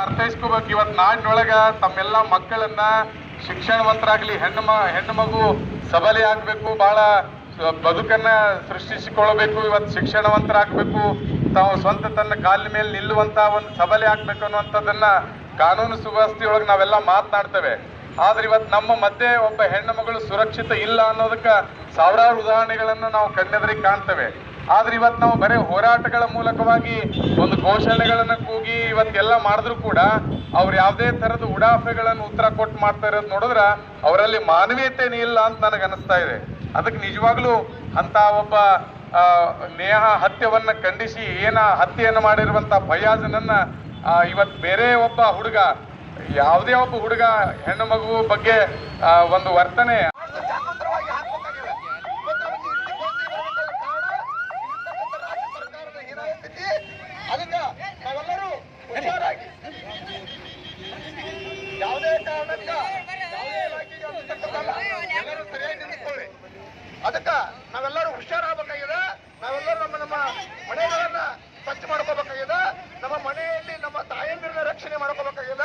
ಅರ್ಥೈಸ್ಕೋಬೇಕು. ಇವತ್ತು ನಾಡಿನೊಳಗ ತಮ್ಮೆಲ್ಲ ಮಕ್ಕಳನ್ನ ಶಿಕ್ಷಣವಂತರಾಗ್ಲಿ, ಹೆಣ್ಣು ಮ, ಹೆಣ್ಣು ಮಗು ಸಬಲೆ ಆಗ್ಬೇಕು ಬಹಳ ಬದುಕನ್ನ ಸೃಷ್ಟಿಸಿಕೊಳ್ಳಬೇಕು ಇವತ್ತು ಶಿಕ್ಷಣವಂತರಾಗ್ಬೇಕು. ತಾವು ಸ್ವಂತ ತನ್ನ ಕಾಲಿನ ಮೇಲೆ ನಿಲ್ಲುವಂತ ಒಂದು ಸಬಲೆ ಆಗ್ಬೇಕು ಅನ್ನುವಂಥದ್ದನ್ನ ಕಾನೂನು ಸುವ್ಯವಸ್ಥೆಯೊಳಗೆ ನಾವೆಲ್ಲ ಮಾತನಾಡ್ತೇವೆ. ಆದ್ರೆ ಇವತ್ತು ನಮ್ಮ ಮಧ್ಯೆ ಒಬ್ಬ ಹೆಣ್ಣು ಮಗಳು ಸುರಕ್ಷಿತ ಇಲ್ಲ ಅನ್ನೋದಕ್ಕ ಸಾವಿರಾರು ಉದಾಹರಣೆಗಳನ್ನು ನಾವು ಕಣ್ಣೆದುರಿಗೆ ಕಾಣ್ತೇವೆ. ಆದ್ರೆ ಇವತ್ತು ನಾವು ಬರೀ ಹೋರಾಟಗಳ ಮೂಲಕವಾಗಿ ಒಂದು ಘೋಷಣೆಗಳನ್ನ ಕೂಗಿ ಇವತ್ತೆಲ್ಲ ಮಾಡಿದ್ರು ಕೂಡ ಅವ್ರು ಯಾವುದೇ ತರದ ಉಡಾಫೆಗಳನ್ನು ಉತ್ತರ ಕೊಟ್ಟು ಮಾಡ್ತಾ ಇರೋದು ನೋಡಿದ್ರ ಅವರಲ್ಲಿ ಮಾನವೀಯತೆನೇ ಇಲ್ಲ ಅಂತ ನನಗೆ ಅನಿಸ್ತಾ ಇದೆ. ಅದಕ್ಕೆ ನಿಜವಾಗ್ಲೂ ಅಂತ ಒಬ್ಬ ನೇಹ ಹತ್ಯವನ್ನ ಖಂಡಿಸಿ ಏನ ಹತ್ಯೆಯನ್ನು ಮಾಡಿರುವಂತ ಫಯಾಜನನ್ನ ಆ, ಇವತ್ತು ಬೇರೆ ಒಬ್ಬ ಹುಡುಗ ಯಾವುದೇ ಒಬ್ಬ ಹುಡುಗ ಹೆಣ್ಣು ಮಗು ಬಗ್ಗೆ ಒಂದು ವರ್ತನೆ ಅದಕ್ಕ ನಾವೆಲ್ಲರೂ ಹುಷಾರಾಗಬೇಕಾಗಿದೆ.